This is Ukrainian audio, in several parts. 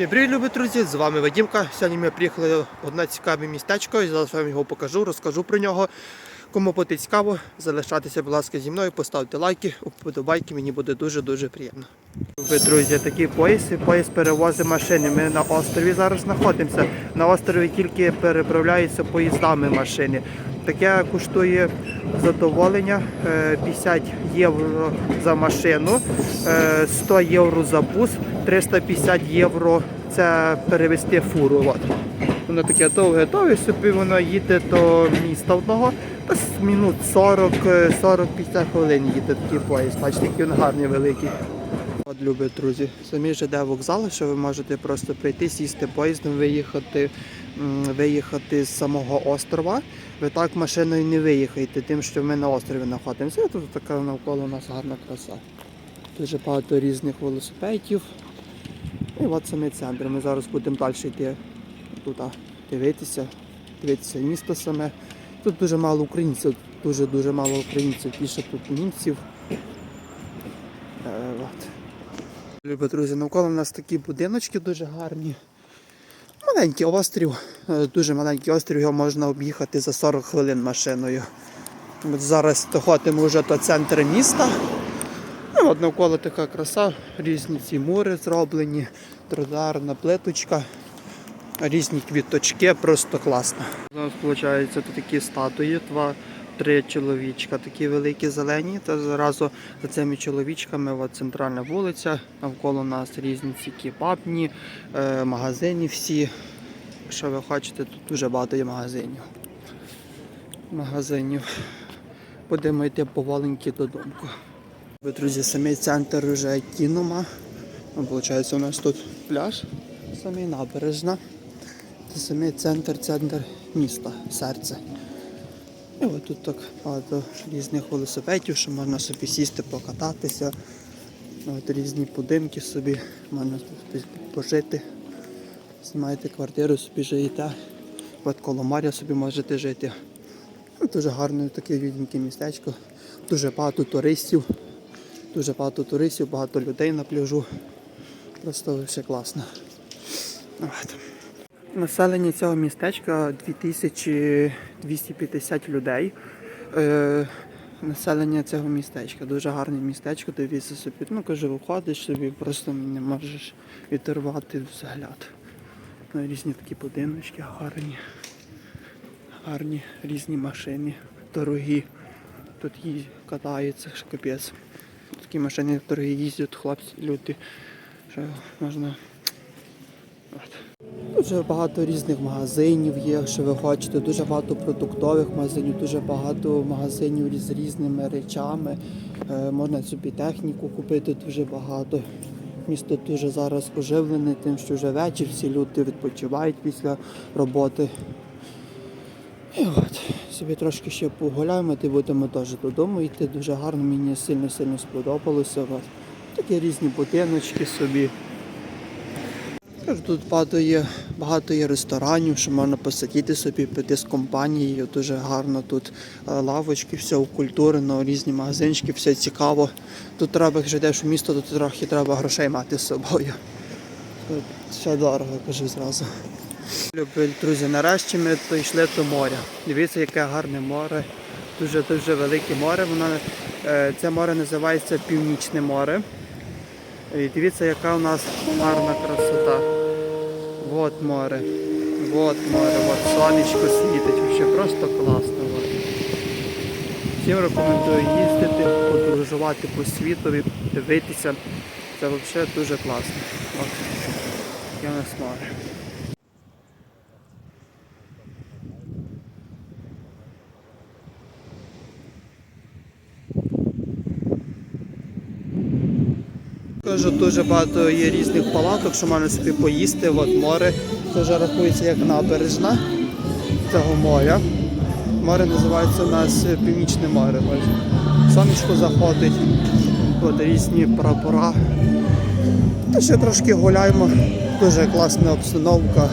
Всім привіт, любі друзі! З вами Вадімка. Сьогодні ми приїхали в одне цікаве містечко і зараз вам його покажу, розкажу про нього. Кому буде цікаво, залишайтеся, будь ласка, зі мною, поставте лайки, вподобайки, мені буде дуже-дуже приємно. Ви, друзі, такий поїзд, і поїзд перевозить машини. Ми на острові зараз знаходимося. На острові тільки переправляються поїздами машини. Таке коштує задоволення е, 50 євро за машину, е, 100 євро за бус, 350 євро це перевезти фуру. Воно таке довге, довге, собі воно їде до міста одного, десь минут 40, е, 40-50 хвилин їде такий поїзд. Бачите, який він гарний великий. От, любі друзі, самі ЖД вокзали, що ви можете просто прийти, сісти поїздом, виїхати, виїхати з самого острова. Ви так машиною не виїхаєте, тим, що ми на острові знаходимося. Тут така навколо нас гарна краса. Дуже багато різних велосипедів. І от саме центр. Ми зараз будемо далі йти туди дивитися, дивитися місто саме. Тут дуже мало українців, дуже-дуже мало українців, більше тут німців. Е. Любі друзі, навколо нас такі будиночки дуже гарні. Маленький острів, е, дуже маленький острів, його можна об'їхати за 40 хвилин машиною. От зараз доходимо вже до центру міста. Ну, от навколо така краса, різні ці мури зроблені, тротуарна плиточка, різні квіточки, просто класно. Зараз виходить тут такі статуї, два, три чоловічка, такі великі зелені. Та зразу за цими чоловічками от центральна вулиця, навколо нас різні ці кебабні, е, магазини всі. Що ви хочете, тут дуже багато є магазинів. Магазинів. Будемо йти поваленьки додому. Друзі, самий центр вже кінома. Ну, Виходить, у нас тут пляж, самий набережна. Це самий центр, центр міста, серце. І от тут так багато різних велосипедів, що можна собі сісти, покататися. От різні будинки собі, можна тут пожити. Знімаєте квартиру, собі живете. От коло моря собі можете жити. Ну, Дуже гарне таке рідненьке містечко. Дуже багато туристів. Дуже багато туристів, багато людей на пляжу. Просто все класно. От. Населення цього містечка 2250 людей. Е, населення цього містечка. Дуже гарне містечко, дивіться собі. Ну, каже, виходиш собі, просто не можеш відірвати взгляд. Ну, різні такі будиночки гарні. Гарні різні машини, дорогі. Тут їздять, катаються, що капець. Такі машини дорогі їздять, хлопці, люди. Що можна. Дуже багато різних магазинів є, якщо ви хочете, дуже багато продуктових магазинів, дуже багато магазинів з різними речами. Е, можна собі техніку купити дуже багато. Місто дуже зараз оживлене, тим, що вже вечір, всі люди відпочивають після роботи. І от, собі трошки ще погуляємо, ти будемо теж додому йти. Дуже гарно, мені сильно-сильно сподобалося. От. Такі різні будиночки собі. Кажу, Тут багато є, багато є ресторанів, що можна посидіти собі, пити з компанією. Дуже гарно тут е, лавочки, все укультурено, різні магазинчики, все цікаво. Тут треба, якщо йдеш у місто, то трохи треба грошей мати з собою. Все дорого, кажу зразу. Любі друзі, нарешті ми дійшли до моря. Дивіться, яке гарне море. Дуже дуже велике море. Воно, е, це море називається Північне море. І дивіться, яка у нас гарна красота. Вот море. Вот море, от сонечко світить. Вообще просто класно. От. Всім рекомендую їздити, подорожувати по світові, дивитися. Це взагалі дуже класно. От. Яке у нас море. Кажу, дуже багато є різних палаток, що можна собі поїсти. От море. Це вже рахується як набережна цього моря. Море називається у нас Північне море. Сонечко заходить, от різні прапора. Ще трошки гуляємо. Дуже класна обстановка,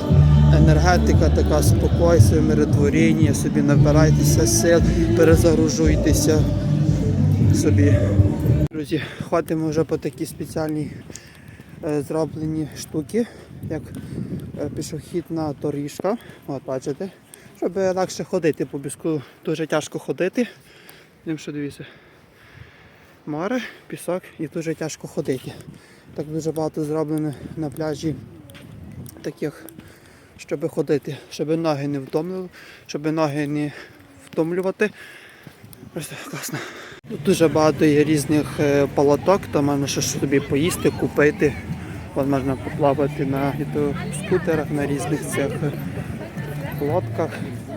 енергетика, така спокойствие, миротворіння, собі набирайтеся сил, перезагружуйтеся собі. Друзі, ходимо вже по такій спеціальній е, зроблені штуки. як е, пішохідна доріжка. От бачите. Щоб легше ходити по піску дуже тяжко ходити. Тим, що дивіться. Море, пісок і дуже тяжко ходити. Так дуже багато зроблено на пляжі таких, щоб ходити, щоб ноги не втомлювали, щоб ноги не втомлювати. Просто класно. Тут дуже багато є різних е, палаток, там можна щось собі поїсти, купити. От можна поплавати на скутерах, на різних цих е, лодках.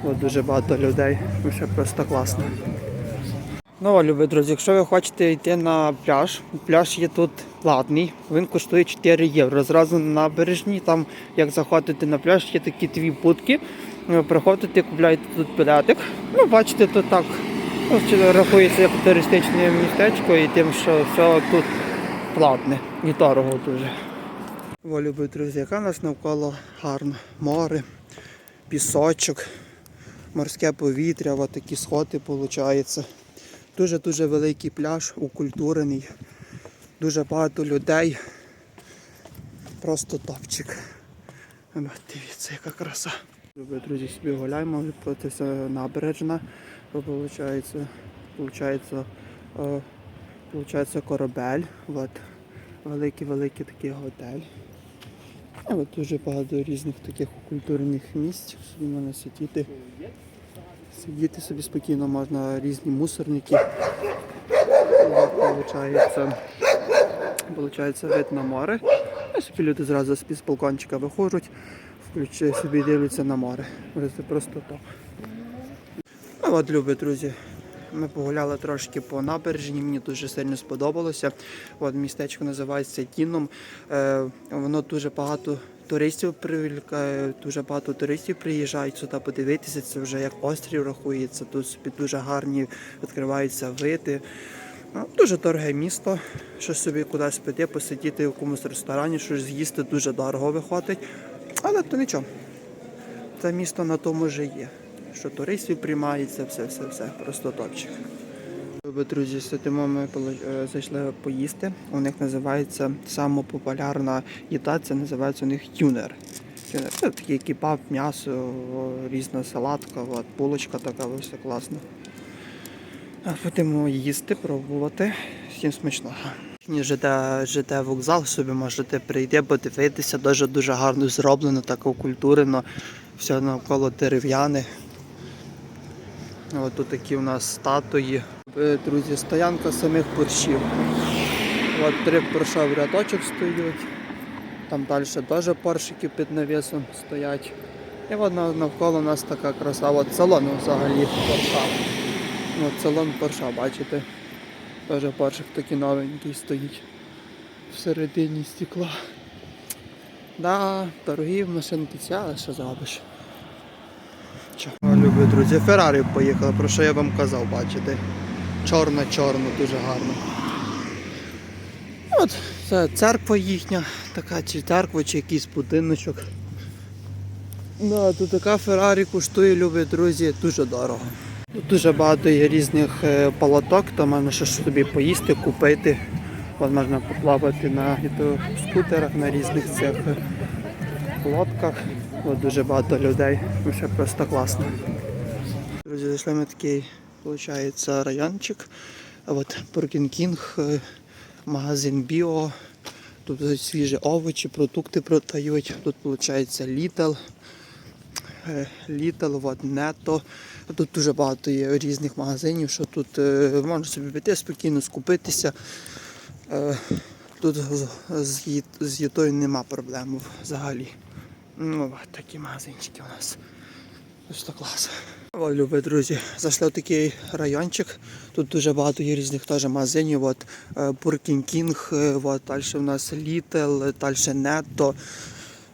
От дуже багато людей. Все просто класно. Ну, любі друзі, якщо ви хочете йти на пляж, пляж є тут платний, він коштує 4 євро. Зразу на набережні, там як заходите на пляж, є такі дві будки. Ви приходите, купляєте тут білетик. Ну, бачите, то так рахується як туристичне містечко і тим, що все тут платне і дорого дуже. О, любі друзі, яка нас навколо гарно. Море, пісочок, морське повітря, от такі сходи виходить. Дуже-дуже великий пляж, укультурений, дуже багато людей. Просто топчик. Дивіться, яка краса. Любі друзі, собі гуляємо, це набережна. Виходить, виходить, е, виходить корабель. От. Великий-великий такий готель. От дуже багато різних таких культурних місць. Собі можна сидіти. Сидіти собі спокійно можна різні мусорники. Получається, получається вид на море. І собі люди зразу з балкончика виходять, включають собі дивляться на море. Це просто топ. От, любі друзі. Ми погуляли трошки по набережні, мені дуже сильно сподобалося. От містечко називається Тіном. Е, воно дуже багато туристів привлікає, дуже багато туристів приїжджають сюди подивитися. Це вже як острів рахується. Тут собі дуже гарні відкриваються види. Ну, Дуже дороге місто. Що собі кудись піти, посидіти в якомусь ресторані, щось з'їсти дуже дорого виходить. Але то нічого. Це місто на тому вже є. Що туристів приймається, все, все, все. Просто топчик. Любі друзі, сидимо ми е, зайшли поїсти. У них називається саме популярна їда, це називається у них тюнер. Тюнер. Це такий кебаб, м'ясо, різна салатка, от, булочка така, все класно. Будемо їсти, пробувати. Всім смачного. ЖД, ЖД вокзал собі можете прийти, подивитися. Дуже дуже гарно зроблено, так окультурено. Все навколо дерев'яне. Ось тут такі у нас статуї. Е, Друзі, стоянка самих борщів. От три борша в рядочок стоять. Там далі теж поршики під навісом стоять. І нав- навколо нас така краса. От салон взагалі порша. От салон порша, бачите. Теж поршик такий новенький стоїть. Всередині стекла. Да, дорогі машинки ці, але що зробиш? Чо? Любі друзі, Феррарі поїхали, про що я вам казав, бачите. Чорно-чорно, дуже гарно. От, це церква їхня, така чи церква, чи якийсь будиночок. Да, тут така Феррарі коштує, любі друзі, дуже дорого. Тут дуже багато є різних е, палаток, там можна щось собі поїсти, купити. От можна поплавати на скутерах, на різних цих е, лодках. От дуже багато людей. Все просто класно. Зайшли ми такий, виходить, райончик. От Кінг, е, магазин Біо. Тут свіжі овочі, продукти продають. Тут виходить Lidl. Е, от Нето. Тут дуже багато є різних магазинів, що тут е, можна собі піти спокійно скупитися. Тут з, їдою нема проблем взагалі. Ну, такі магазинчики у нас. Просто клас. Любі друзі, зайшли в такий райончик. Тут дуже багато є різних теж магазинів. От е, Кінг, е, от, далі в нас Літл, далі Netto.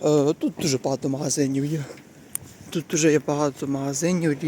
Е, Тут дуже багато магазинів є. Тут дуже є багато магазинів.